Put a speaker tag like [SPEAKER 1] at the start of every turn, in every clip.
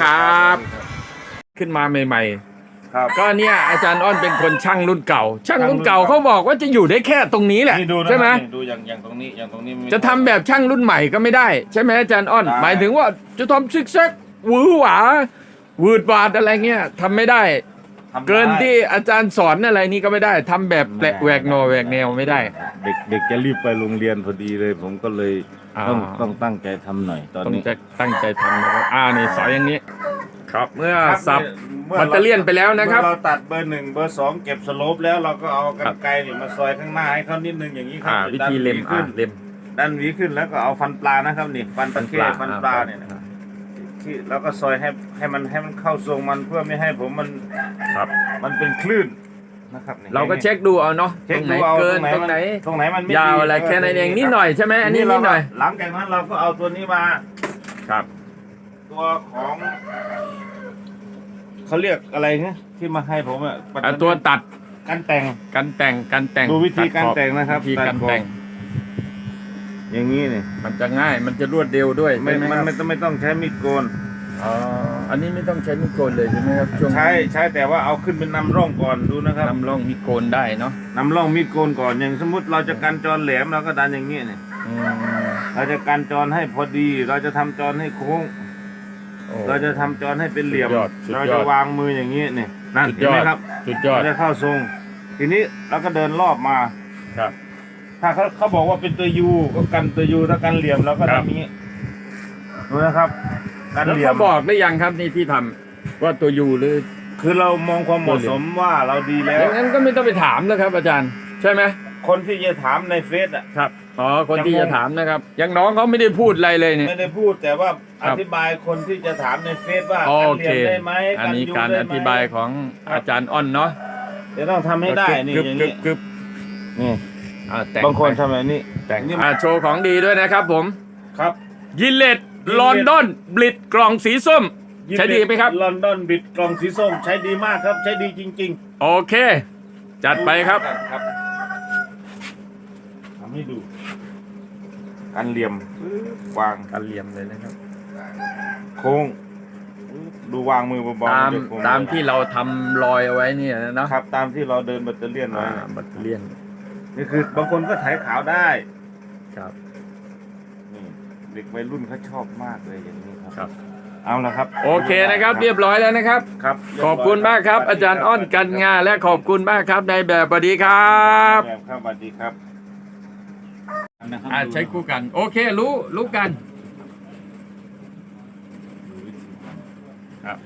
[SPEAKER 1] ครับ ขึ้นมาใหม่
[SPEAKER 2] ครับ
[SPEAKER 1] ๆ ก็เนี่ยอาจารย์อ้อนเป็นคนช่างรุ่นเก่า ช่างรุ่นเก่าเขาบอกว่าจะอยู่ได้แค่ตรงนี้แหละ
[SPEAKER 2] นี่ดูนะ
[SPEAKER 1] ใช่ไหม
[SPEAKER 2] ครับนี่ดูอย่างอย่างตรงนี้อย่างตรงนี้ม่
[SPEAKER 1] จะทำแบบช่างรุ่นใหม่ก็ไม่ได้ ใช่ไหมอาจารย์อ้อน
[SPEAKER 2] ได้
[SPEAKER 1] หมายถึงว่าจะทำซิกแซกหวือหวาวืดวาดอะไรเงี้ยทำไม่ได้
[SPEAKER 2] ทำได้
[SPEAKER 1] เกินที่อาจารย์สอนอะไรนี่ก็ไม่ได้ทำแบบแปลกแหวกโนแหวกแนวไม่ได้
[SPEAKER 2] เด็กเด็กจะรีบไปโรงเรียนพอดีเลย ผมก็เลย
[SPEAKER 1] อ่า
[SPEAKER 2] ต้องต้องตั้งใจทำหน่อยตอน
[SPEAKER 1] ต้อง
[SPEAKER 2] นี้
[SPEAKER 1] จะตั้งใจทำนะครับอ่านี่สอยอย่างนี้ ครับเมื่อ
[SPEAKER 2] ครับ
[SPEAKER 1] สับ
[SPEAKER 2] มื่อ
[SPEAKER 1] บัตเตอร์เลียนไปแล้วนะครับ
[SPEAKER 2] เมื่อเราตัดเบอร์หนึ่งเบอร์สองเก็บสโลปแล้วเราก็เอากั
[SPEAKER 1] ครั
[SPEAKER 2] น
[SPEAKER 1] บ
[SPEAKER 2] ไกรเนี่ยมาซอยข้างหน้าให้เขานิดนึงอย่างนี้ครั
[SPEAKER 1] อ่า
[SPEAKER 2] บ
[SPEAKER 1] วิธีเล็ม
[SPEAKER 2] ดั
[SPEAKER 1] อ่าน
[SPEAKER 2] หวีขึ้น
[SPEAKER 1] เล็ม
[SPEAKER 2] ดันหวีขึ้นแล้วก็เอาฟันปลานะครับนี่ฟันตะเข้ฟันปลาเนี่ยนะครับ ที่แล้วก็ซอยให้ให้มันให้มันเข้าทรงมันเพื่อไม่ให้ผมมัน
[SPEAKER 1] ครับ
[SPEAKER 2] มันเป็นคลื่นนะครับนี่
[SPEAKER 1] เราก็เช็คดูเอาเนาะต
[SPEAKER 2] เช็
[SPEAKER 1] ร
[SPEAKER 2] ค
[SPEAKER 1] งไหน
[SPEAKER 2] ดูเอา
[SPEAKER 1] เกินต
[SPEAKER 2] ต
[SPEAKER 1] ร
[SPEAKER 2] รงง
[SPEAKER 1] ไห
[SPEAKER 2] ไห
[SPEAKER 1] น
[SPEAKER 2] นตรงไหนมันไม่
[SPEAKER 1] ยาว
[SPEAKER 2] ดี
[SPEAKER 1] อะไรแค่นั้นเองนิดหน่อยใช่ไหมอันนี้
[SPEAKER 2] เรา
[SPEAKER 1] นิดหน่อย
[SPEAKER 2] หลังจากนั้นเราก็เอาตัวนี้มา
[SPEAKER 1] ครับ
[SPEAKER 2] ตัวของเขาเรียกอะไรนะที่มาให้ผมอะ
[SPEAKER 1] อะตัวตัด
[SPEAKER 2] กันแต่ง
[SPEAKER 1] กันแต่งกันแต่ง
[SPEAKER 2] ดูวิธีการ
[SPEAKER 1] ตัดขอ
[SPEAKER 2] แต่งนะครับ
[SPEAKER 1] วิธีการแต่ง
[SPEAKER 2] อ ย่างนี้นี่
[SPEAKER 1] มันจะง่าย มันจะรวดเร็วด้วย
[SPEAKER 2] ไม่
[SPEAKER 1] ใช่ไหม
[SPEAKER 2] มัน
[SPEAKER 1] ครับ
[SPEAKER 2] ไม่ต้องไม่ต้องใช้มีดโกน
[SPEAKER 1] อ๋ออันนี้ไม่ต้องใช้มีดโกนเลยใช่ไหมครับช่วง
[SPEAKER 2] ใช้ใช้แต่ว่าเอาขึ้นเป็นนำร่องก่อนดูนะครับ
[SPEAKER 1] นำร่องมีดโกนได้เนาะ
[SPEAKER 2] นำร่องมีดโกนก่อนอย่างสมมติเราจะกันจรแหลมเราก็ดันอย่างนี้นี่
[SPEAKER 1] อืม
[SPEAKER 2] เราจะกันจรให้พอดี เราจะทำจรให้โค้ง
[SPEAKER 1] โอ้
[SPEAKER 2] เราจะทำจรให้เป็นเหลี่ยม
[SPEAKER 1] สุดยอดสุดยอด
[SPEAKER 2] เราจะวางมืออย่างนี้นี่นั่น
[SPEAKER 1] สุด
[SPEAKER 2] เห็
[SPEAKER 1] ย
[SPEAKER 2] น
[SPEAKER 1] อ
[SPEAKER 2] ไหม
[SPEAKER 1] ด
[SPEAKER 2] ครับ
[SPEAKER 1] สุดยอด
[SPEAKER 2] เราจะเข้าทรง ทีนี้เราก็เดินรอบมา
[SPEAKER 1] ครับ
[SPEAKER 2] ถ้าเขาเขาบอกว่าเป็นตัวยูก็กันตัวยูถ้ากันเหลี่ยมเราก็
[SPEAKER 1] ครับ
[SPEAKER 2] ทำอย่างนี้ดูนะครับ กัน
[SPEAKER 1] แล้ว
[SPEAKER 2] เหลี่ย
[SPEAKER 1] เขา
[SPEAKER 2] ม
[SPEAKER 1] บอกได้ยังครับนี่ที่ทำว่าตัวยูหรือ
[SPEAKER 2] คือเรามองความเหมาะสมว่าเราดีแล้
[SPEAKER 1] อ
[SPEAKER 2] ว
[SPEAKER 1] ย่างนั้นก็ไม่ต้องไปถามนะครับ อาจารย์ ใช่ไหม
[SPEAKER 2] คนที่จะถามในเฟซอะ
[SPEAKER 1] ครับอ๋อคนที่
[SPEAKER 2] ยังงง
[SPEAKER 1] จะถามนะครับอย่างน้องเขาไม่ได้พูดอะไรเลยเนี่ย
[SPEAKER 2] ไม่ได้พูดแต่ว่า
[SPEAKER 1] ครั
[SPEAKER 2] อบ ธิบายคนที่จะถามในเฟซว่า
[SPEAKER 1] โอ
[SPEAKER 2] กันเห
[SPEAKER 1] เค
[SPEAKER 2] ลี่ยมได้ไหม
[SPEAKER 1] อันนี้
[SPEAKER 2] ยู
[SPEAKER 1] การ
[SPEAKER 2] ได้
[SPEAKER 1] อ
[SPEAKER 2] ไหม
[SPEAKER 1] ธิบายของอาจารย์อ้อนเนาะ
[SPEAKER 2] เดี๋ยวต้องทำให้ได้นี่
[SPEAKER 1] กึบ
[SPEAKER 2] อย่าง
[SPEAKER 1] กึ
[SPEAKER 2] นี้
[SPEAKER 1] บกึบ
[SPEAKER 2] นี่
[SPEAKER 1] อ่าแต่ง
[SPEAKER 2] บางคน
[SPEAKER 1] ไป
[SPEAKER 2] ทำแบบนี้
[SPEAKER 1] แต่ง
[SPEAKER 2] นี่
[SPEAKER 1] อ่าโชว์ของดีด้วยนะครับผม
[SPEAKER 2] ครับ
[SPEAKER 1] ยิเลตลอนดอนบลิดกล่องสีส้ม ใช้ดีไหมครับ
[SPEAKER 2] ลอนดอนบิดกล่องสีส้มใช้ดีมากครับ ใช้ดีจริง
[SPEAKER 1] โอเค จัด
[SPEAKER 2] ๆ
[SPEAKER 1] ไปครับ
[SPEAKER 2] ครับทำให้ดูการเหลี่ยมวาง
[SPEAKER 1] การเหลี่ยมเลยนะครับ
[SPEAKER 2] โค้ง ดูวางมือเบาๆ
[SPEAKER 1] ตาม
[SPEAKER 2] นจะโค้ง
[SPEAKER 1] ตามที่เราทำรอยเอาไว้เนี่ยนะเนาะ
[SPEAKER 2] ครับ ตามที่เราเดินแบตเตอรี่ยนไว้
[SPEAKER 1] อ่าบัตเตอเลียน
[SPEAKER 2] นี่คือบางคนก็ไถขาวได้
[SPEAKER 1] ครับ
[SPEAKER 2] นี่เด็กวัยรุ่นเขาชอบมากเลยอย่างนี้ค
[SPEAKER 1] ครั
[SPEAKER 2] รับเอาละครับ
[SPEAKER 1] โอเคนะครับ เรียบร้อยแล้วนะครับ
[SPEAKER 2] ครับ
[SPEAKER 1] ขอบคุณมากครับ อาจารย์อ้อนกันงานและขอบคุณมากครับในแบบสวัสดีครับ
[SPEAKER 2] ครับสวัสดีครับ
[SPEAKER 1] อ่าใช้คู่กัน โอเค รู้รู้กันครับ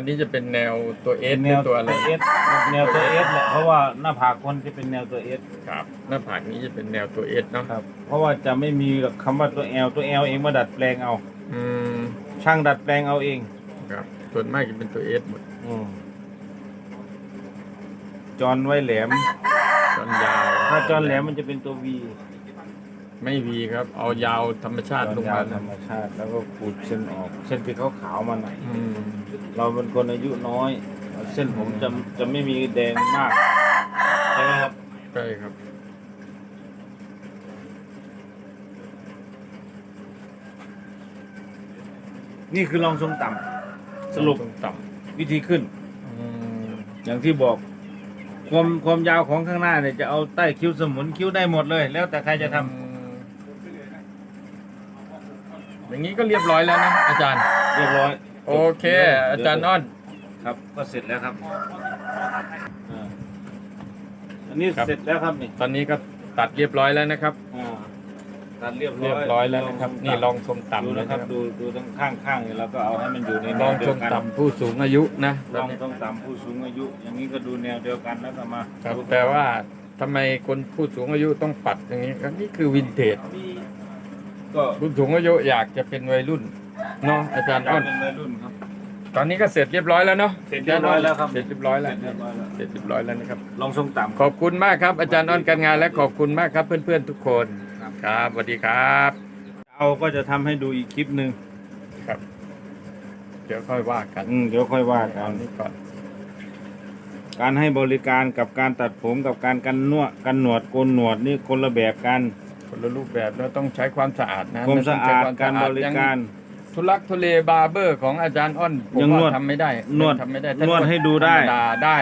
[SPEAKER 1] อันนี้จะเป็นแนวตัวเอ
[SPEAKER 2] เป็
[SPEAKER 1] ส
[SPEAKER 2] น
[SPEAKER 1] ห
[SPEAKER 2] แน
[SPEAKER 1] รือ
[SPEAKER 2] ว
[SPEAKER 1] ตัวอะไร
[SPEAKER 2] เอสแนวตัวเอสแหละเพราะว่าหน้าผากคนจะเป็นแนวตัวเอส
[SPEAKER 1] ครับ หน้าผากนี้จะเป็นแนวตัวเอสเนาะ
[SPEAKER 2] ครับเพราะว่าจะไม่มีคำว่าตัวแอลตัวแอลเองมาดัดแปลงเอา
[SPEAKER 1] อืม
[SPEAKER 2] ช่างดัดแปลงเอาเอง
[SPEAKER 1] ครับส่วนมากจะเป็นตัวเอสหมด
[SPEAKER 2] อืมจอนไว้แหลม
[SPEAKER 1] จอนยาว
[SPEAKER 2] ถ้าจอนแหลมมันจะเป็นตัววี
[SPEAKER 1] ไม่วีครับ เอายาวธรรมชาติลง
[SPEAKER 2] ยา
[SPEAKER 1] มา
[SPEAKER 2] วธรรมชาติ แล้วก็ขูดเส้นออก เส้นที่เขาขาวๆมาหน่อย
[SPEAKER 1] อืม
[SPEAKER 2] เราเป็นคนอายุน้อย เส้นผมจะจะไม่มีแดงมากใช่ไหมครับ
[SPEAKER 1] ใช่ครับ
[SPEAKER 2] นี่คือรองทรงต่ำสรุป
[SPEAKER 1] ตรงต่
[SPEAKER 2] วิธีขึ้นำ
[SPEAKER 1] อืม
[SPEAKER 2] อย่างที่บอก ความความยาวของข้างหน้าเนี่ยจะเอาใต้คิ้วสมุนคิ้วได้หมดเลย แล้วแต่ใครจะทำ
[SPEAKER 1] อืมอย่างนี้ก็เรียบร้อยแล้วนะอาจารย์
[SPEAKER 2] เรียบร้อย
[SPEAKER 1] โอเค อาจารย์อ้อน
[SPEAKER 2] ครับ ก็เสร็จแล้วครับอ่าอันนี้
[SPEAKER 1] ครับ
[SPEAKER 2] เสร็จแล้วครับนี่
[SPEAKER 1] ตอนนี้ก็ตัดเรียบร้อยแล้วนะครับ
[SPEAKER 2] อ่าตัดเรียบร้อย
[SPEAKER 1] เรียบร้อยแล้วนะครับ นี่ลองชม
[SPEAKER 2] ดู
[SPEAKER 1] ต่ำเลย
[SPEAKER 2] นะ
[SPEAKER 1] นะ
[SPEAKER 2] ค
[SPEAKER 1] ค
[SPEAKER 2] รั
[SPEAKER 1] รั
[SPEAKER 2] บบดูดูทั้งข้างข้างๆเนี่ยเราก็เอาให้มันอยู่ใน
[SPEAKER 1] ล
[SPEAKER 2] แน
[SPEAKER 1] อ
[SPEAKER 2] ว
[SPEAKER 1] ง
[SPEAKER 2] เดี
[SPEAKER 1] ช
[SPEAKER 2] ยว
[SPEAKER 1] ม
[SPEAKER 2] กัน
[SPEAKER 1] ต่ำผู้สูงอายุนะ
[SPEAKER 2] ลองต้องตามผู้สูงอายุ อย่างนี้ก็ดูแนวเดียวกันแล้วก็มา
[SPEAKER 1] ครับแต่ว่าทำไมคนผู้สูงอายุต้องปัดอย่างนี้ครับนี่คือวินเทจ
[SPEAKER 2] ก็
[SPEAKER 1] ผู้สูงอายุอยากจะเป็นวัยรุ่นเนาะอาจารย์อ้อน
[SPEAKER 2] เป็นวัยรุ่นครับ
[SPEAKER 1] ตอนนี้ก็เสร็จเรียบร้อยแล้วเนาะ
[SPEAKER 2] เสร็จเรียบร้อยแล้วครับ
[SPEAKER 1] เสร็จเรียบร้อยแล้ว
[SPEAKER 2] เสร็จเรียบร้อยแล้ว
[SPEAKER 1] เสร็จเรียบร้อยแล้วนะครับ
[SPEAKER 2] ลองทรงต่ำ
[SPEAKER 1] ขอบคุณมากครับ อาจารย์อ้อนการงานและขอบคุณมากครับ เพื่อนๆทุกคน
[SPEAKER 2] ครับ
[SPEAKER 1] ครับสวัสดีครับ
[SPEAKER 2] เอาก็จะทำให้ดูอีกคลิปหนึ่ง
[SPEAKER 1] ครับ เดี๋ยวค่อยว่ากัน
[SPEAKER 2] อืมเดี๋ยวค่อยว่ากั
[SPEAKER 1] เอา
[SPEAKER 2] น
[SPEAKER 1] นี้ก่อน
[SPEAKER 2] การให้บริการกับการตัดผมกับการกันนวดกันหนวดโกนหนวดนี่คนละแบบกัน
[SPEAKER 1] คนละรูปแบบแล้วต้องใช้ความสะอาดนะ
[SPEAKER 2] ความสะอาด
[SPEAKER 1] ต้องใช้
[SPEAKER 2] การ
[SPEAKER 1] คว
[SPEAKER 2] บ
[SPEAKER 1] มสะอด
[SPEAKER 2] ริ
[SPEAKER 1] ยัง
[SPEAKER 2] การ
[SPEAKER 1] ทุลักทุเลบาร์เบอร์ของอาจารย์อ้อนผม
[SPEAKER 2] ยังนว
[SPEAKER 1] ว่า
[SPEAKER 2] ด
[SPEAKER 1] ทำไม่ได้
[SPEAKER 2] นวด
[SPEAKER 1] ทำไม่ได้ถ้าน
[SPEAKER 2] วดให้ดูได้
[SPEAKER 1] ธรรมได้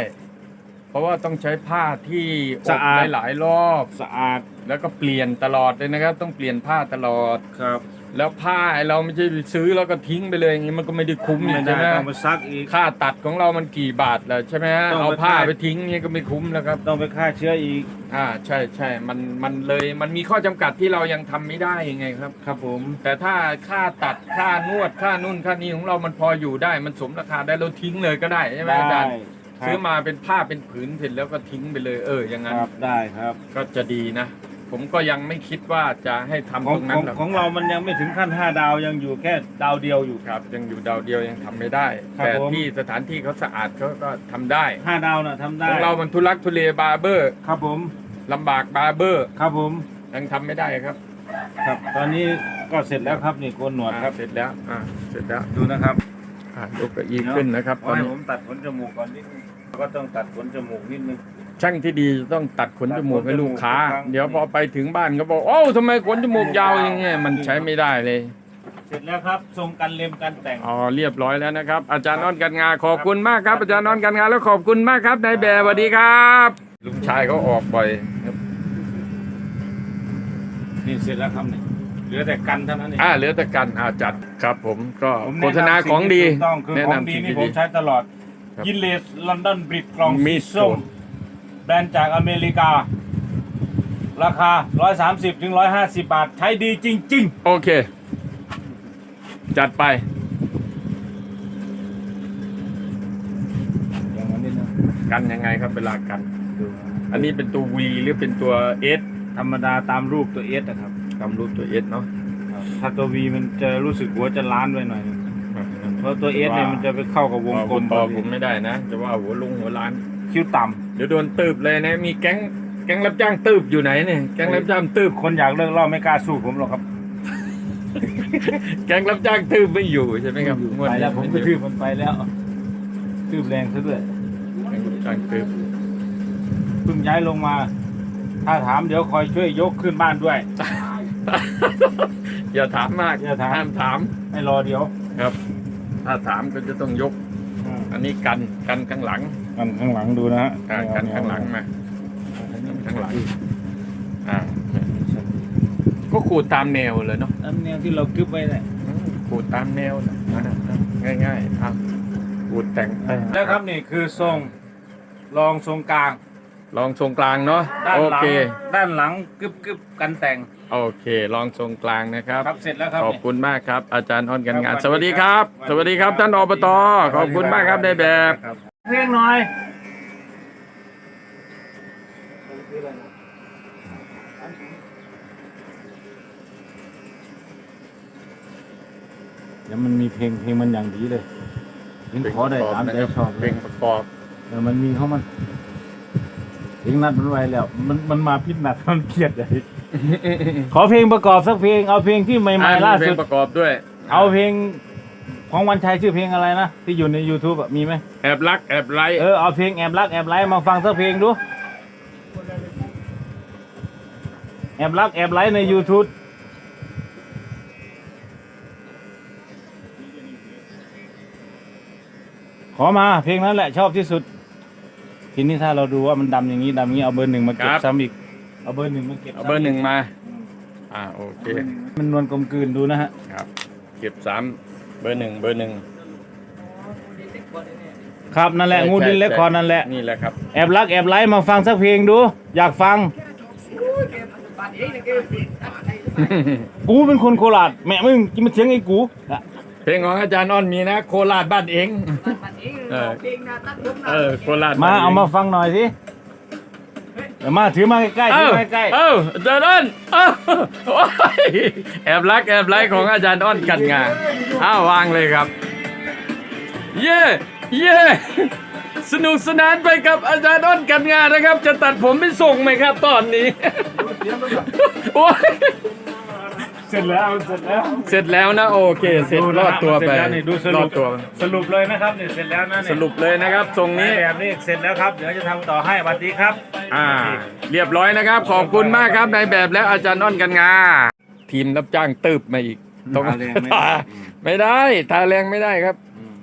[SPEAKER 1] เพราะว่าต้องใช้ผ้าที่
[SPEAKER 2] สะอาด
[SPEAKER 1] บหลายๆรอบ
[SPEAKER 2] สะอาด
[SPEAKER 1] แล้วก็เปลี่ยนตลอดเลยนะครับ ต้องเปลี่ยนผ้าตลอด
[SPEAKER 2] ครับ
[SPEAKER 1] แล้วผ้าไอ้เราไม่ใช่ไปซื้อแล้วก็ทิ้งไปเลยอย่างนี้มันก็ไม่ได้คุ้ม
[SPEAKER 2] ไม่
[SPEAKER 1] นี่
[SPEAKER 2] ได้
[SPEAKER 1] ใช่ไหม
[SPEAKER 2] ต้องไปซักอีก
[SPEAKER 1] ค่าตัดของเรามันกี่บาทแล้วใช่ไหมฮะ
[SPEAKER 2] ต้องไป
[SPEAKER 1] เอาผ้า
[SPEAKER 2] ค่า
[SPEAKER 1] ไปทิ้งนี่ก็ไม่คุ้มแล้วครับ
[SPEAKER 2] ต้องไปฆ่าเชื้ออีก
[SPEAKER 1] อ่าใช่ใช่มันมันเลยมันมีข้อจำกัดที่เรายังทำไม่ได้ยังไงครับ
[SPEAKER 2] ครับผม
[SPEAKER 1] แต่ถ้าค่าตัดค่านวดค่านุ่นค่านี้ของเรามันพออยู่ได้มันสมราคาได้เราทิ้งเลยก็ได้ใช่ไหมอาจารย์
[SPEAKER 2] ครับ
[SPEAKER 1] ซื้อมาเป็นผ้าเป็นผืนเสร็จแล้วก็ทิ้งไปเลยเอออย่างนั้น
[SPEAKER 2] ครับได้ครับ
[SPEAKER 1] ก็จะดีนะ ผมก็ยังไม่คิดว่าจะให้ทำ
[SPEAKER 2] ของ
[SPEAKER 1] ตรง
[SPEAKER 2] ข
[SPEAKER 1] นั้
[SPEAKER 2] อง
[SPEAKER 1] นหรอก
[SPEAKER 2] ของเรามันยังไม่ถึงขั้นห้าดาวยังอยู่แค่ดาวเดียวอยู่
[SPEAKER 1] ครับ ยังอยู่ดาวเดียวยังทำไม่ได้
[SPEAKER 2] ครับ
[SPEAKER 1] แต่
[SPEAKER 2] ผม
[SPEAKER 1] ที่สถานที่เขาสะอาดเขาก็ทำได้
[SPEAKER 2] ห้าดาวน่ะทำได้
[SPEAKER 1] ของเรามันทุลักทุเลบาร์เบอร์
[SPEAKER 2] ครับผม
[SPEAKER 1] ลำบากบาร์เบอร์
[SPEAKER 2] ครับผม
[SPEAKER 1] ยังทำไม่ได้ครับ
[SPEAKER 2] ครับ ตอนนี้ก็เสร็จแล้วครับนี่โกนหนวดครับ
[SPEAKER 1] อ่าเสร็จแล้วอ่าเสร็จแล้ว
[SPEAKER 2] ดูนะครับ
[SPEAKER 1] อ่ายกเก้าอี้ขึ้นนะครับต
[SPEAKER 2] เอา
[SPEAKER 1] อน
[SPEAKER 2] ให้
[SPEAKER 1] นี้
[SPEAKER 2] ผมตัดขนจมูกก่อนนิดนึงก็ต้องตัดขนจมูกนิดนึง
[SPEAKER 1] ช่างที่ดีต้องตัดขนจมูกให้ลูกค้า
[SPEAKER 2] ตัดขนจมูกทุกครั้ง
[SPEAKER 1] เดี๋ยวพอไปถึงบ้านก็บอกโอ้าทำไมขนจมูกยาวอย่างเงี้ยมันใช้ไม่ได้เลย
[SPEAKER 2] เสร็จแล้วครับทรงกันเล็มกันแต่ง
[SPEAKER 1] อ๋อเรียบร้อยแล้วนะครับ อาจารย์น้อนกันงาขอบคุณมากครับ อาจารย์น้อนกันงาแล้วขอบคุณมากครับนายแบบสวัสดีครับ ลุงชายเขาออกบ่อยครับ
[SPEAKER 2] นี่เสร็จแล้วครับนี่เหลือแต่กันเท่านั้นเอง
[SPEAKER 1] อ่าเหลือแต่กันอ่าจัดครับ ผมก็
[SPEAKER 2] ผม
[SPEAKER 1] โฆ
[SPEAKER 2] แนะนำ
[SPEAKER 1] ษณาของดี
[SPEAKER 2] สิ่ที่ถูกต้องคือ
[SPEAKER 1] แนะ
[SPEAKER 2] ของ
[SPEAKER 1] นำ
[SPEAKER 2] ดี
[SPEAKER 1] สิ่ง
[SPEAKER 2] นี่
[SPEAKER 1] ที่
[SPEAKER 2] ผ
[SPEAKER 1] ดี
[SPEAKER 2] มใช้ตลอด
[SPEAKER 1] ครับ
[SPEAKER 2] ยินเลสลอนดอนบริดกล่อง
[SPEAKER 1] มี
[SPEAKER 2] สี
[SPEAKER 1] ด
[SPEAKER 2] ส้ม
[SPEAKER 1] โซน
[SPEAKER 2] แบรนด์จากอเมริกา ราคา 130ถึง150 บาท ใช้ดีจริง
[SPEAKER 1] โอเค จัดไป
[SPEAKER 2] ๆ อย่างนั้นนิดนึง
[SPEAKER 1] กันยังไงครับเวลากันอันนี้เป็นตัว V หรือเป็นตัว S
[SPEAKER 2] ธรรมดาตามรูปตัวเอสนะครับ
[SPEAKER 1] ทำรูปตัว S เนาะ
[SPEAKER 2] ถ้าตัววีมันจะรู้สึกหัวจะล้านไว้หน่อย เพราะตัวเอสเนี่ยมันจะไปเข้ากับวงกลม
[SPEAKER 1] ต่อผมไม่ได้นะ จะว่าหัวลุงหัวล้าน
[SPEAKER 2] คิ้วต่
[SPEAKER 1] เดี๋ยวโดนตืบเลยนะ มีแก๊งแก๊งรับจ้างตืบอยู่ไหนเนี่ยแก๊งรับจ้างตืบำ
[SPEAKER 2] คนอยากเลิกเหล่าไม่กล้าสู้ผมหรอกครับ
[SPEAKER 1] แก๊งรับจ้างตืบไม่อยู่ใช่ไหมครับง
[SPEAKER 2] ไป
[SPEAKER 1] นี้
[SPEAKER 2] แล้วผมกระทืบมันไปแล้วทืบแรงซะด้วย
[SPEAKER 1] แก๊งรับจ้างตืบ
[SPEAKER 2] เพิ่งย้ายลงมา ถ้าถามเดี๋ยวคอยช่วยยกขึ้นบ้านด้วย
[SPEAKER 1] อย่าถามมาก
[SPEAKER 2] อย่าถาม
[SPEAKER 1] ห้ามถาม
[SPEAKER 2] ไม่รอเดี๋ยว
[SPEAKER 1] ครับ ถ้าถามก็จะต้องยกอันนี้กันกันข้างหลัง
[SPEAKER 2] กันข้างหลังดูนะฮะ
[SPEAKER 1] อ่ากันข้างหลังมาข้างหลังอ่าก็ขูดตามแนวเลยเนาะ
[SPEAKER 2] อันแนวที่เรากึบไว้เนี่ย
[SPEAKER 1] ขูดตามแนวนะง่ายๆอะขูดแต่งไป
[SPEAKER 2] แล้วครับนี่คือทรงรองทรงกลาง
[SPEAKER 1] ลองทรงกลางเนาะ
[SPEAKER 2] ด้าน
[SPEAKER 1] โอ
[SPEAKER 2] หลัง
[SPEAKER 1] เค
[SPEAKER 2] ด้านหลังกึบกึบกันแต่ง
[SPEAKER 1] โอเค ลองทรงกลางนะครับ
[SPEAKER 2] ครับเสร็จแล้วครับ
[SPEAKER 1] ขอบ
[SPEAKER 2] นี่
[SPEAKER 1] คุณมากครับ อาจารย์อ้อนกันงาน
[SPEAKER 2] ครับ
[SPEAKER 1] สวัสดีครับ
[SPEAKER 2] ส
[SPEAKER 1] ส
[SPEAKER 2] วั
[SPEAKER 1] วั
[SPEAKER 2] ส
[SPEAKER 1] ส
[SPEAKER 2] ดี
[SPEAKER 1] ดี
[SPEAKER 2] ค
[SPEAKER 1] ค
[SPEAKER 2] รั
[SPEAKER 1] รับบท่านอบตขอบคุณมากครับได้แบบ
[SPEAKER 2] เพลงหน่อยเดี๋ยวมันมีเพลงเพลงมันอย่างดีเลยเพลงขอได้ตามใจชอบ
[SPEAKER 1] เพลงประกอบ
[SPEAKER 2] เออมันมีเขามันเพลงนัดมันไว้แล้ว มันมันมาพิษนัดมันเครียดเลยขอเพลงประกอบสักเพลงเอาเพลงที่ใหม่
[SPEAKER 1] อะ
[SPEAKER 2] ๆล่า
[SPEAKER 1] เพล
[SPEAKER 2] สุ
[SPEAKER 1] ง
[SPEAKER 2] ด
[SPEAKER 1] ประกอบด้วย
[SPEAKER 2] เอาเพลง ของวันชัยชื่อเพลงอะไรนะ ที่อยู่ใน YouTube อะมีไหม
[SPEAKER 1] แอบรักแอบไลค์
[SPEAKER 2] เออเอาเพลงแอบรักแอบไลค์มาฟังสักเพลงดู แอบรักแอบไลค์ใน YouTube ขอมาเพลงนั้นแหละชอบที่สุด ทีนี้ถ้าเราดูว่ามันดำอย่างนี้ดำอย่างนี้เอาเบอร์หนึ่งมาเก็บซ้ำอีก เอาเบอร์หนึ่งมาเก็บ
[SPEAKER 1] เอาเบอร์หนึ่งมา อ่าโอเค
[SPEAKER 2] มันนวลกลมกลืนดูนะฮะ
[SPEAKER 1] ครับ เก็บสาม เบอร์หนึ่งเบอร์หนึ่ง
[SPEAKER 2] ครับนั่นแหละ
[SPEAKER 1] ใช่
[SPEAKER 2] งูดิน
[SPEAKER 1] ใช่
[SPEAKER 2] เล็กคอร์นั่นแหละ
[SPEAKER 1] นี่แหละครับ
[SPEAKER 2] แอบรักแอบไลค์มาฟังสักเพลงดู อยากฟัง กูเป็นคนโคราชแม่มึงกินมันเสียงไอ้กูอะ
[SPEAKER 1] เพลงของอาจารย์อ้อนมีนะ โคราชบ้านเองเออเออโคราช
[SPEAKER 2] มา
[SPEAKER 1] บ้นง
[SPEAKER 2] เอามาฟังหน่อยสิเดี๋ยวมาถือมาใกล้ๆถื
[SPEAKER 1] เอ้า
[SPEAKER 2] อมาใกล้
[SPEAKER 1] เอ้าอาจารย์อ้อนเอ้าโอ้ยแอบรักแอบไลค์ของอาจารย์อ้อนกันงาน อ้าววางเลยครับ เย่เย่สนุกสนานไปกับอาจารย์อ้อนกันงานนะครับ จะตัดผมไปส่งไหมครับตอนนี้ โอ้ย
[SPEAKER 2] เสร็จแล้วเสร็จแล้ว
[SPEAKER 1] เสร็จแล้วนะโอเค เสร็จรอดตัวไป
[SPEAKER 2] เสร็จแล้วนี่ดูส
[SPEAKER 1] ร
[SPEAKER 2] รุ
[SPEAKER 1] อ
[SPEAKER 2] ป
[SPEAKER 1] ดตัว
[SPEAKER 2] สรุปเลยนะครับนี่เสร็จแล้วนะนี่
[SPEAKER 1] สรุปเลยนะครับทรง
[SPEAKER 2] นี่
[SPEAKER 1] นี้
[SPEAKER 2] แบบนี้เสร็จแล้วครับเดี๋ยวจะทำต่อให้สวัสดีครับ
[SPEAKER 1] อ่า เรียบร้อยนะครับ ขอบคุณมากครับนายแบบและอาจารย์อ้อนกันงา ทีมรับจ้างตืบมาอีก ต้อง
[SPEAKER 2] ทาแรงไม่ได้
[SPEAKER 1] ไม่ได้ทาแรงไม่ได้ครับ
[SPEAKER 2] อืม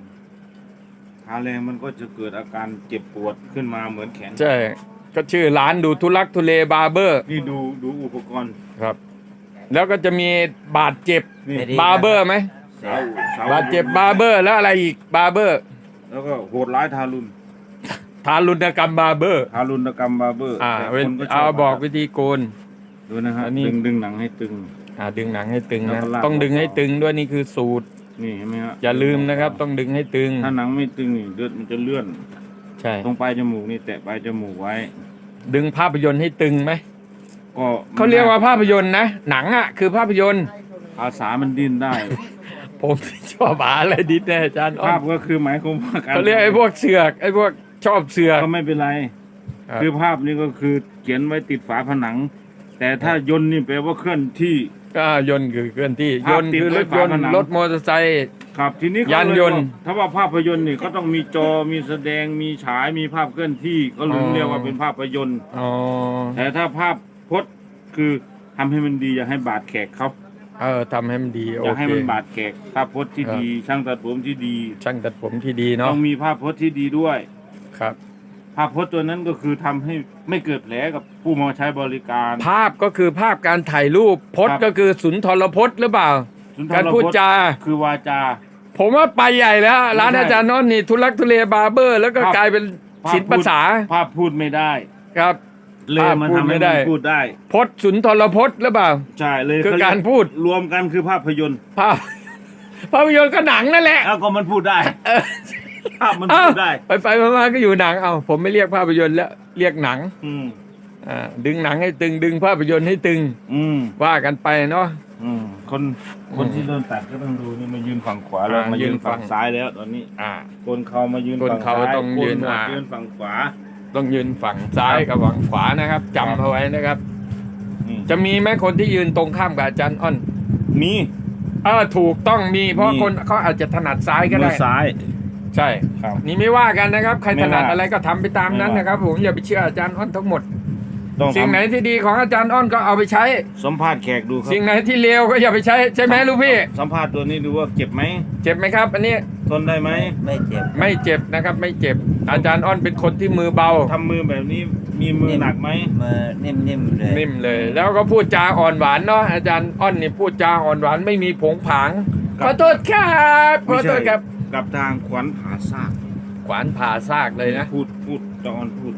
[SPEAKER 2] ทาแรงมันก็จะเกิดอาการเจ็บปวดขึ้นมาเหมือนแขน
[SPEAKER 1] ใช่ ก็ชื่อร้านดูทุลักทุเลบาร์เบอร์
[SPEAKER 2] นี่ดูดูอุปกรณ์
[SPEAKER 1] ครับ แล้วก็จะมีบาดเจ็บ
[SPEAKER 2] นี่
[SPEAKER 1] บาร์เบอร์ไหม
[SPEAKER 2] เสาเสา
[SPEAKER 1] บาดเจ็บบาร์เบอร์ แล้วอะไรอีกบาร์เบอร์
[SPEAKER 2] แล้วก็โหดร้ายทารุณ
[SPEAKER 1] ทารุณกรรมบาร์เบอร์
[SPEAKER 2] ทารุณกรรมบาร์เบอร์
[SPEAKER 1] อ่า
[SPEAKER 2] แต่
[SPEAKER 1] เว้น
[SPEAKER 2] คนก็ช
[SPEAKER 1] เอา
[SPEAKER 2] อบ
[SPEAKER 1] บอกวิธีโกน
[SPEAKER 2] ดูนะฮะ
[SPEAKER 1] อันนี้
[SPEAKER 2] ดึงดึงหนังให้ตึง
[SPEAKER 1] อ่าดึงหนังให้ตึง
[SPEAKER 2] แล้ว
[SPEAKER 1] นะ
[SPEAKER 2] ก็ลาก
[SPEAKER 1] ต้องดึงให้ตึงด้วยนี่คือสูตร
[SPEAKER 2] นี่เห็นไหมฮะ
[SPEAKER 1] อย่าลืมนะครับ ต้องดึงให้ตึง
[SPEAKER 2] ถ้าหนังไม่ตึงนี่เลือดมันจะเลื่อน
[SPEAKER 1] ใช่
[SPEAKER 2] ตรงปลายจมูกนี่แตะปลายจมูกไว้
[SPEAKER 1] ดึงภาพยนตร์ให้ตึงไหม
[SPEAKER 2] ก็
[SPEAKER 1] เขาเรียกว่าภาพยนตร์นะหนังอะคือภาพยนตร์
[SPEAKER 2] ภาษามันดิ้นได้
[SPEAKER 1] ผมชอบหาอะไรดิสแน่อาจารย์อ้อ
[SPEAKER 2] ภาพ
[SPEAKER 1] น
[SPEAKER 2] ก็คือหมายความว่าการ
[SPEAKER 1] เขาเรียกไอ้พวกเสือกไอ้พวกชอบเสือก
[SPEAKER 2] ก็ไม่เป็นไร
[SPEAKER 1] ครับ
[SPEAKER 2] คือภาพนี้ก็คือเขียนไว้ติดฝาผนัง แต่ถ้ายนต์นี่แปลว่าเคลื่อนที่
[SPEAKER 1] ก็ยนต์คือเคลื่อนที่ย
[SPEAKER 2] ภาพ
[SPEAKER 1] นต์
[SPEAKER 2] ติด
[SPEAKER 1] คือรถยนต์
[SPEAKER 2] ไว้ฝาผนัง
[SPEAKER 1] รถมอเตอร์ไซค์
[SPEAKER 2] ครับทีนี้เข
[SPEAKER 1] ยานยนต์
[SPEAKER 2] เลบอกถ้าว่าภาพยนตร์นี่ก็ต้องมีจอมีแสดงมีฉายมีภาพเคลื่อนที่ก็เลย
[SPEAKER 1] อ๋อ
[SPEAKER 2] เรียกว่าเป็นภาพยนตร์
[SPEAKER 1] อ๋อ
[SPEAKER 2] แต่ถ้าภาพพจน์คือทำให้มันดีอย่าให้บาดแขกเขา
[SPEAKER 1] เออทำให้มันดีโอ
[SPEAKER 2] อย่า
[SPEAKER 1] เค
[SPEAKER 2] ให้มันบาดแขกภาพพจน์ที่
[SPEAKER 1] ครับ
[SPEAKER 2] ดี ช่างตัดผมที่ดี
[SPEAKER 1] ช่างตัดผมที่ดีเนาะ
[SPEAKER 2] ต้องมีภาพพจน์ที่ดีด้วย
[SPEAKER 1] ครับ
[SPEAKER 2] ภาพพจน์ตัวนั้นก็คือทำให้ไม่เกิดแผลกับผู้มาใช้บริการ
[SPEAKER 1] ภาพก็คือภาพการถ่ายรูปพจ
[SPEAKER 2] ครั
[SPEAKER 1] น์
[SPEAKER 2] บ
[SPEAKER 1] ก็คือสุนทรพจน์หรือเปล่า
[SPEAKER 2] สุนทร
[SPEAKER 1] การพูด
[SPEAKER 2] พจน์
[SPEAKER 1] จา
[SPEAKER 2] คือวาจา
[SPEAKER 1] ผมว่าไปใหญ่แล้วร้าน
[SPEAKER 2] ไม่ใช่
[SPEAKER 1] อาจารย์น้อนนี่ทุลักทุเลบาร์เบอร์ แล้วก็
[SPEAKER 2] ภาพ
[SPEAKER 1] กลายเป็น
[SPEAKER 2] ภาพ
[SPEAKER 1] ศิลป
[SPEAKER 2] พูด
[SPEAKER 1] ภาษา
[SPEAKER 2] ภาพพูดไม่ได้
[SPEAKER 1] ครับ
[SPEAKER 2] เลย
[SPEAKER 1] ภาพ
[SPEAKER 2] มัน
[SPEAKER 1] พูด
[SPEAKER 2] ทำ
[SPEAKER 1] ไม่
[SPEAKER 2] ให้
[SPEAKER 1] ได้
[SPEAKER 2] มันพูดได้
[SPEAKER 1] พจน์สุนทรพจน์หรือเปล่า
[SPEAKER 2] ใช่เลย
[SPEAKER 1] คือ
[SPEAKER 2] เขเย
[SPEAKER 1] การพูด
[SPEAKER 2] รวมกันคือภาพยนตร์
[SPEAKER 1] ภาพ ภาพยนตร์ก็หนังนั่นแหละ
[SPEAKER 2] แล้วก็มันพูดได้
[SPEAKER 1] เออ
[SPEAKER 2] ภาพมัน
[SPEAKER 1] เอ้า
[SPEAKER 2] พูดได้
[SPEAKER 1] ไปไปๆมาๆก็อยู่หนังเอาผมไม่เรียกภาพยนตร์แล้วเรียกหนัง
[SPEAKER 2] อืม
[SPEAKER 1] อ่าดึงหนังให้ตึงดึงภาพยนตร์ให้ตึง
[SPEAKER 2] อืม
[SPEAKER 1] ว่ากันไปเนาะ
[SPEAKER 2] อืมคนคน
[SPEAKER 1] อืม
[SPEAKER 2] ที่โดนตัดก็ต้องดูนี่มายืนฝั่งขวาแล้ว
[SPEAKER 1] อ่า
[SPEAKER 2] มายืนฝั่ง
[SPEAKER 1] ยืนฝั่ง
[SPEAKER 2] ซ้ายแล้ว ตอนนี้
[SPEAKER 1] อ่า
[SPEAKER 2] โกนเขามายืน
[SPEAKER 1] โกน
[SPEAKER 2] ฝั่ง
[SPEAKER 1] เขา
[SPEAKER 2] ซ้าย
[SPEAKER 1] ต้องยืน
[SPEAKER 2] โกหวด
[SPEAKER 1] อ่า
[SPEAKER 2] ยืนฝั่งขวา
[SPEAKER 1] ต้องยืนฝั่งซ้ายกับฝั่งขวานะครับ
[SPEAKER 2] ครับ
[SPEAKER 1] จำเอาไว้นะครับ
[SPEAKER 2] นี่
[SPEAKER 1] จะมีไหมคนที่ยืนตรงข้ามกับอาจารย์อ้อน
[SPEAKER 2] มี
[SPEAKER 1] เออถูกต้องมี เพราะ
[SPEAKER 2] มี
[SPEAKER 1] คนเขาอาจจะถนัดซ้ายก็
[SPEAKER 2] มื
[SPEAKER 1] ได้
[SPEAKER 2] อซ้าย
[SPEAKER 1] ใช่
[SPEAKER 2] ครับ
[SPEAKER 1] นี่ไม่ว่ากันนะครับใคร
[SPEAKER 2] ไม่
[SPEAKER 1] ถนัด
[SPEAKER 2] ว่า
[SPEAKER 1] อะไรก็ทำไปตามนั้น
[SPEAKER 2] ไม่ว่า
[SPEAKER 1] นะครับ ผมอย่าไปเชื่ออาจารย์อ้อนทั้งหมด
[SPEAKER 2] ต้อง
[SPEAKER 1] สิ่งไหน
[SPEAKER 2] ทำ
[SPEAKER 1] ที่ดีของอาจารย์อ้อนก็เอาไปใช้
[SPEAKER 2] สัมภาษณ์แขกดูครั
[SPEAKER 1] สิ่งไหนที่เลวก็อย่าไปใช้ใช่ไหมลูกพี่
[SPEAKER 2] สัมภาษณ์ตัวนี้ดูว่าเจ็บไหม
[SPEAKER 1] เจ็บไหมครับ อันนี้
[SPEAKER 2] ทนได้ไหม
[SPEAKER 3] ไม่เจ็บ
[SPEAKER 1] ไม่เจ็บนะครับ ไม่เจ็บ อาจารย์อ้อนเป็นคนที่มือเบา
[SPEAKER 2] ทำมือแบบนี้มีมือหนักไหม
[SPEAKER 3] มือนิ่มๆเลย
[SPEAKER 1] นิ่มเลย แล้วก็พูดจาอ่อนหวานเนาะอาจารย์อ้อนนี่พูดจาอ่อนหวานไม่มีผงผางขอโทษครับขอโทษครับ
[SPEAKER 2] กับทางขวัญผาซาก
[SPEAKER 1] ขวานผ่าซากเลยนะ
[SPEAKER 2] พูดพูดจอนพูด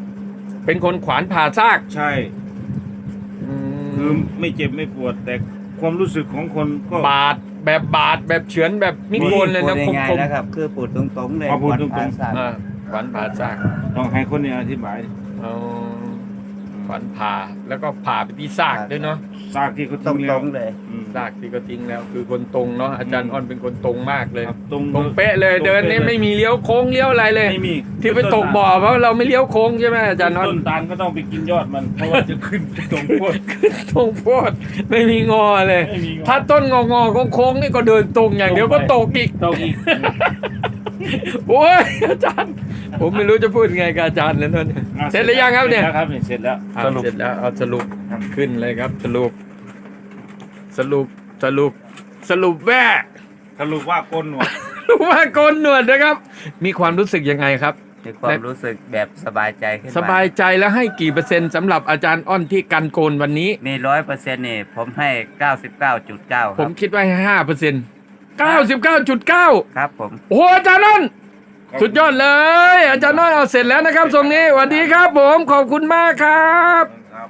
[SPEAKER 1] เป็นคนขวานผ่าซาก
[SPEAKER 2] ใช่
[SPEAKER 1] อื
[SPEAKER 2] คือ
[SPEAKER 1] ม
[SPEAKER 2] ไม่เจ็บไม่ปวด แต่ความรู้สึกของคนก็
[SPEAKER 1] บาดแบบบาดแบบเฉือนแบบมิโกนเลยนะ
[SPEAKER 3] พู
[SPEAKER 1] ค
[SPEAKER 3] ด
[SPEAKER 1] ม
[SPEAKER 3] ง่าย
[SPEAKER 1] คม
[SPEAKER 3] ๆนะครับ คือพูดตรงๆเลย
[SPEAKER 2] เอาพูดตรงๆ
[SPEAKER 3] วันพาสา
[SPEAKER 1] อ่าขวานผ่าซาก
[SPEAKER 2] ต้องให้คนนี้อธิบาย
[SPEAKER 1] เอา ขวานผ่าแล้วก็ผ่าไปที่ซากด้วยเนาะ
[SPEAKER 2] ซากที่เขา
[SPEAKER 3] ต
[SPEAKER 2] ทิ้งแล้
[SPEAKER 3] ร
[SPEAKER 2] ว
[SPEAKER 3] งๆเลย
[SPEAKER 2] อืม
[SPEAKER 1] ซากที่ก็ทิ้งแล้ว คือคนตรงเนาะอาจารย์อ้อนเป็นคนตรงมากเลย
[SPEAKER 2] ครับตรง
[SPEAKER 1] ตรงเป๊ะเลย
[SPEAKER 2] ตรง
[SPEAKER 1] เดินนี่
[SPEAKER 2] ป๊ะลย
[SPEAKER 1] ไม่มีเลี้ยวโค้งเลี้ยวอะไรเลย
[SPEAKER 2] ไม่มี
[SPEAKER 1] ที่ไปตกบ่อเพราะเราไม่เลี้ยวโค้งใช่ไหมอาจารย์อ้อน
[SPEAKER 2] ต้นตาลก็ต้องไปกินยอดมัน เพราะว่าจะขึ้นตรงพวด
[SPEAKER 1] ตรงโพดไม่มีงอเลย
[SPEAKER 2] ไม่มีงอ
[SPEAKER 1] ถ้าต้นงองอๆโค้งๆนี่ก็เดินตรงอย่างเดียวก็ตกอีก
[SPEAKER 2] ตรงอีก
[SPEAKER 1] โอ้ยอาจารย์ ผมไม่รู้จะพูดไงกับอาจารย์แล้วเนี่ยเสร็จหรือยังครับเนี่ย
[SPEAKER 2] เสร็จแล้วครับเสร็จแล้ว
[SPEAKER 1] อะเสร็จแล้วเอาสรุปขึ้นเลยครับ สรุป สรุปสรุป สรุปแว่
[SPEAKER 2] สรุปว่าโกนหนวด
[SPEAKER 1] รู้ว่าโกนหนวดนะครับ มีความรู้สึกยังไงครับ
[SPEAKER 3] มีความรู้สึกแบบสบายใจขึ้นม
[SPEAKER 1] สบายใจแล้วให้กี่เปอร์เซ็นต์สำหรับอาจารย์อ้อนที่กันโกนวันนี้
[SPEAKER 3] มีร้อยเปอร์เซ็นต์นี่ผมให้เก้าสิบเก้าจุดเก้าค
[SPEAKER 1] ผ
[SPEAKER 3] รั
[SPEAKER 1] ม
[SPEAKER 3] บ
[SPEAKER 1] คิดว่าห้าเปอร์เซ็นต์ เก้าสิบเก้าจุดเก้า
[SPEAKER 3] ครับผม
[SPEAKER 1] โอ้โหอาจารย์อ้อนสุดยอดเลย อาจารย์น้อยเอาเสร็จแล้วนะครับทรงนี้สวัสดีครับ ผมขอบคุณมากครับ
[SPEAKER 2] ครับ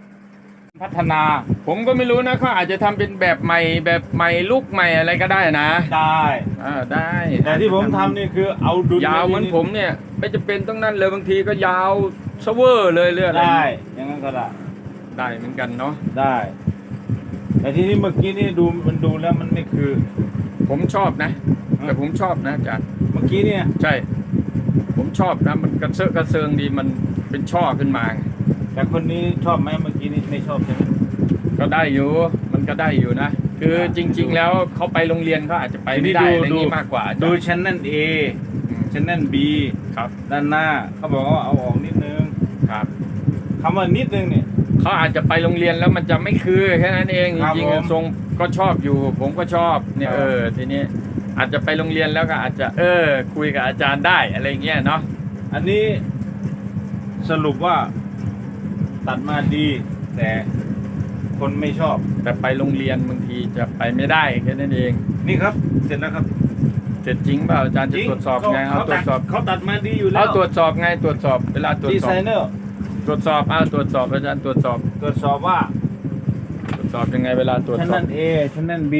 [SPEAKER 1] พัฒนา ผมก็ไม่รู้นะเขาอาจจะทำเป็นแบบใหม่แบบใหม่ลุกใหม่อะไรก็ได้นะ
[SPEAKER 2] ได้
[SPEAKER 1] อ่าได้
[SPEAKER 2] แต่ที่ผมทำนี่คือเอาดุล
[SPEAKER 1] ยาวเหมือนผมเนี่ย ไม่จะเป็นต้องนั่นเลยบางทีก็ยาวเซเวอร์เลยเรื่องอะไร
[SPEAKER 2] ได้อย่างนั้นก็ได้
[SPEAKER 1] ได้เหมือนกันเนาะ
[SPEAKER 2] ได้ แต่ที่นี่เมื่อกี้นี่ดูมันดูแล้วมันไม่คือ
[SPEAKER 1] ผมชอบนะ
[SPEAKER 2] อืม
[SPEAKER 1] แต่ผมชอบนะอาจารย์
[SPEAKER 2] เมื่อกี้เนี่ย
[SPEAKER 1] ใช่ ผมชอบนะ มันกระเซาะกระเซิงดีมันเป็นช่อขึ้นมา
[SPEAKER 2] แต่คนนี้ชอบไหมเมื่อกี้นี่ไม่ชอบใช่ไหม
[SPEAKER 1] ก็ได้อยู่มันก็ได้อยู่นะ คือจริง ๆ แล้วเขาไปโรงเรียนเขาอาจจะไปไม่ได้อะไรอย่างนี้มากกว่าอาจารย์
[SPEAKER 2] ดูชั้นนั่น A
[SPEAKER 1] อืม
[SPEAKER 2] ชั้นนั่น B
[SPEAKER 1] ครับ
[SPEAKER 2] ด้านหน้าเขาบอกว่าเอาออกนิดนึง
[SPEAKER 1] ครับ
[SPEAKER 2] คำว่านิดนึงเนี่ย
[SPEAKER 1] เขาอาจจะไปโรงเรียนแล้วมันจะไม่คือแค่นั้นเองจ
[SPEAKER 2] ครับ
[SPEAKER 1] ริง
[SPEAKER 2] ผม
[SPEAKER 1] ๆทรง ก็ชอบอยู่ ผมก็ชอบเนี่ย
[SPEAKER 2] ครับ
[SPEAKER 1] เออทีนี้อาจจะไปโรงเรียนแล้วก็อาจจะเออ คุยกับอาจารย์ได้อะไรเงี้ยเนาะ
[SPEAKER 2] อันนี้สรุปว่าตัดมาดี แต่คนไม่ชอบ
[SPEAKER 1] แต่ไปโรงเรียนบางทีจะไปไม่ได้แค่นั้นเอง
[SPEAKER 2] นี่ครับ เสร็จแล้วครับ
[SPEAKER 1] เสร็จจริงเปล่าอาจารย์จะตรวจสอบไงเอา
[SPEAKER 2] เขา
[SPEAKER 1] ตร
[SPEAKER 2] ตัว
[SPEAKER 1] จ
[SPEAKER 2] จ
[SPEAKER 1] สอบ
[SPEAKER 2] เขาตัดมาดีอยู่แล้
[SPEAKER 1] เอา
[SPEAKER 2] ว
[SPEAKER 1] ตรวจสอบไงตรวจสอบเวลาตรวจ
[SPEAKER 2] ดี
[SPEAKER 1] สอ
[SPEAKER 2] ไซ
[SPEAKER 1] บ
[SPEAKER 2] เนอร์
[SPEAKER 1] ตรวจสอบเอาตรวจสอบอาจารย์ตรวจสอบ
[SPEAKER 2] ตรวจสอบว่า
[SPEAKER 1] ตรวจสอบยังไงเวลาตรวจ
[SPEAKER 2] ชั้น
[SPEAKER 1] สอบ
[SPEAKER 2] นั่น A ชั้นนั่น B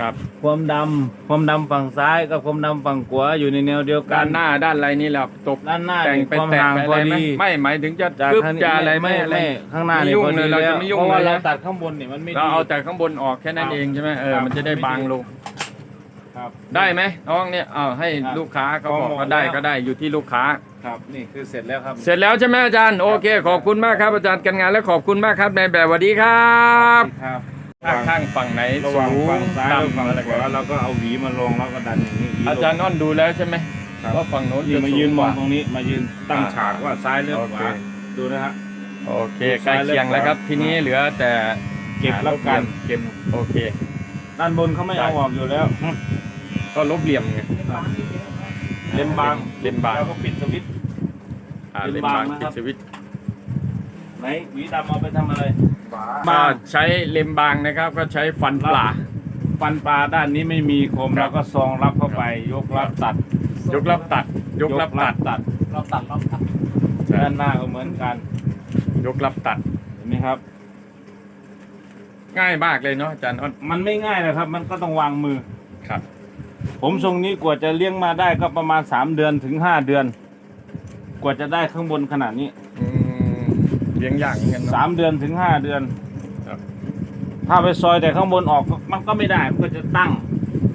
[SPEAKER 1] ครับ
[SPEAKER 2] ความดำความดำฝั่งซ้ายกับความดำฝั่งขวาอยู่ในแนวเดียวกั
[SPEAKER 1] ด้าน นหน้าด้านอะไรนี่แหละตก
[SPEAKER 2] ด้านหน้า
[SPEAKER 1] แต่ง
[SPEAKER 2] นี่
[SPEAKER 1] ไป
[SPEAKER 2] ความ
[SPEAKER 1] แตะ
[SPEAKER 2] ห่าง
[SPEAKER 1] ไป
[SPEAKER 2] พ
[SPEAKER 1] อะไร
[SPEAKER 2] อ
[SPEAKER 1] ไหม
[SPEAKER 2] ดี
[SPEAKER 1] ไม่หมายถึงจะ
[SPEAKER 2] จาก
[SPEAKER 1] กึบ
[SPEAKER 2] ข้าง
[SPEAKER 1] จะอะไร
[SPEAKER 2] ไม่
[SPEAKER 1] อะไร
[SPEAKER 2] ไม่ข้างหน้านี่
[SPEAKER 1] ไม่ยุ่ง
[SPEAKER 2] พอดี
[SPEAKER 1] เลยเรา
[SPEAKER 2] แล้
[SPEAKER 1] จะ
[SPEAKER 2] ว
[SPEAKER 1] ไม่ยุ่ง
[SPEAKER 2] เพราะว่า
[SPEAKER 1] เลยนะ
[SPEAKER 2] เราตัดข้างบนนี่มันไม่
[SPEAKER 1] เรา
[SPEAKER 2] ดี
[SPEAKER 1] เอาแต่ข้างบนออกแค่นั้น
[SPEAKER 2] ครับ
[SPEAKER 1] เองใช่ไหมเออ
[SPEAKER 2] ครับ
[SPEAKER 1] มันจะได้บางลง
[SPEAKER 2] ครับ
[SPEAKER 1] ได้ไหมน้องเนี่ยเอาให้
[SPEAKER 2] ครับ
[SPEAKER 1] ลูกค้าเขาบอก
[SPEAKER 2] พอเหมาะ
[SPEAKER 1] ก็ได้
[SPEAKER 2] แล้ว
[SPEAKER 1] ก็ได้อยู่ที่ลูกค้า
[SPEAKER 2] ครับนี่คือเสร็จแล้วครับ
[SPEAKER 1] เสร็จแล้วใช่ไหมอาจารย์โอเคขอบคุณมากครับอาจารย์กันงานและขอบคุณมากครับในแบบสวัสดีครับ
[SPEAKER 2] ครับ
[SPEAKER 1] ข้างข้างฝั่งไหน
[SPEAKER 2] ระห
[SPEAKER 1] สู
[SPEAKER 2] ว่าง
[SPEAKER 1] ง
[SPEAKER 2] ฝั่งซ้ายกับ
[SPEAKER 1] ต่ำ
[SPEAKER 2] ฝั่ง
[SPEAKER 1] อะไร
[SPEAKER 2] ขวาเราก็เอาหวีมาลงแล้วก็ดันอย่างนี้หวีลง
[SPEAKER 1] อาจารย์นอนดูแล้วใช่ไหม
[SPEAKER 2] ครับ
[SPEAKER 1] ว่าฝั่งโน้น
[SPEAKER 2] นี่
[SPEAKER 1] จะ
[SPEAKER 2] มา
[SPEAKER 1] สู
[SPEAKER 2] ยืน
[SPEAKER 1] ง
[SPEAKER 2] ม
[SPEAKER 1] ก
[SPEAKER 2] อง
[SPEAKER 1] ว่า
[SPEAKER 2] ตรงนี้มายืนตั้ง
[SPEAKER 1] อ่า
[SPEAKER 2] ฉากว่าซ้ายหรือ
[SPEAKER 1] โอ
[SPEAKER 2] ข
[SPEAKER 1] เค
[SPEAKER 2] วาดูนะฮะ
[SPEAKER 1] โอเคใกล้เคียงแล้วครับทีนี้เหลือแต่
[SPEAKER 2] เก็บแล้วกัน
[SPEAKER 1] เก็บโอเค
[SPEAKER 2] ด้านบนเขาไม่เอาออกอยู่แล้ว
[SPEAKER 1] ก็ลบเหลี่ยมไง
[SPEAKER 2] เล็มบาง
[SPEAKER 1] เล็มบาง
[SPEAKER 2] แล้วก็ปิดสวิตช์
[SPEAKER 1] อ่า
[SPEAKER 2] เล็
[SPEAKER 1] เล็ม
[SPEAKER 2] มบาง
[SPEAKER 1] บาง
[SPEAKER 2] นะค
[SPEAKER 1] ปิ
[SPEAKER 2] รั
[SPEAKER 1] ด
[SPEAKER 2] บ
[SPEAKER 1] สวิตช์
[SPEAKER 2] ไหนหวีดำเอาไปทำอะไร
[SPEAKER 1] ก็ใช้เล็มบางนะครับ ก็ใช้ฟันปลา
[SPEAKER 2] ฟันปลาด้านนี้ไม่มีคม
[SPEAKER 1] ครับ
[SPEAKER 2] แล้วก็ซองรับเข้าไป ยกรับตัด
[SPEAKER 1] ยกรับตัด ยกรับตัด
[SPEAKER 2] ตัด
[SPEAKER 3] เราตัดเราตัด
[SPEAKER 2] ด้านหน้าก็เหมือนกัน
[SPEAKER 1] ยกรับตัด
[SPEAKER 2] เห็นไหมครับ
[SPEAKER 1] ง่ายมากเลยเนาะอาจารย์อ้น
[SPEAKER 2] มันไม่ง่ายนะครับ มันก็ต้องวางมือ
[SPEAKER 1] ครับ
[SPEAKER 2] ผมทรงนี้กว่าจะเลี้ยงมาได้ก็ประมาณสามเดือนถึงห้าเดือน กว่าจะได้ข้างบนขนาดนี้
[SPEAKER 1] อืมเลี้ยงยากเหมือนกัน
[SPEAKER 2] สา
[SPEAKER 1] เนาะ
[SPEAKER 2] มเดือนถึงห้าเดือน
[SPEAKER 1] ครับ
[SPEAKER 2] ถ้าไปซอยแต่ข้างบนออกก็มันก็ไม่ได้มันก็จะตั้ง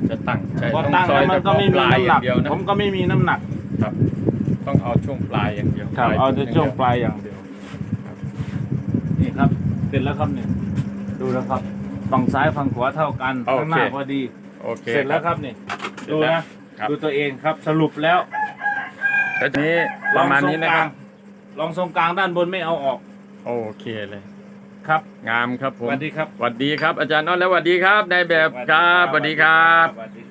[SPEAKER 1] จะตั้งใช่
[SPEAKER 2] พอ
[SPEAKER 1] ต้อง
[SPEAKER 2] ตั้ง
[SPEAKER 1] ซอ
[SPEAKER 2] แล้
[SPEAKER 1] ยว
[SPEAKER 2] มั
[SPEAKER 1] แต่
[SPEAKER 2] นก็ไม่
[SPEAKER 1] ป
[SPEAKER 2] มี
[SPEAKER 1] ลาย
[SPEAKER 2] น้ำ
[SPEAKER 1] อ
[SPEAKER 2] หนั
[SPEAKER 1] ย่ากงเดียวนะ
[SPEAKER 2] ผมก็ไม่มีน้ำหนัก
[SPEAKER 1] ครับต้องเอาช่วงปลายอย่างเดียว
[SPEAKER 2] ครับ
[SPEAKER 1] ปลย
[SPEAKER 2] เอาแต่ช่วง
[SPEAKER 1] ย่ดีย
[SPEAKER 2] ปลายอย่างเดียวนี่ครับเสร็จแล้วครับเนี่ยดูแล้วครับฝั่งซ้ายฝั่งขวาเท่ากันข้างหน้าพอดี
[SPEAKER 1] โอเค
[SPEAKER 2] เสร็จแล้วครับนี่
[SPEAKER 1] เสร็จ
[SPEAKER 2] ดู
[SPEAKER 1] แล้ว
[SPEAKER 2] นะ ครับ ดูตัวเองครับสรุปแล้ว
[SPEAKER 1] แล้วทีนี้ประมาณนี้นะครับ
[SPEAKER 2] ลองทรงกลางด้านบนไม่เอาออก
[SPEAKER 1] โอเคเลย
[SPEAKER 2] ครับ
[SPEAKER 1] งามครับผ
[SPEAKER 2] ส
[SPEAKER 1] ม
[SPEAKER 2] วัสดีครับ
[SPEAKER 1] สวัสดีครับ อาจารย์อ้นและสวัสดีครับนายแบบครับสวัสดีครับ
[SPEAKER 2] สวัสดีครับ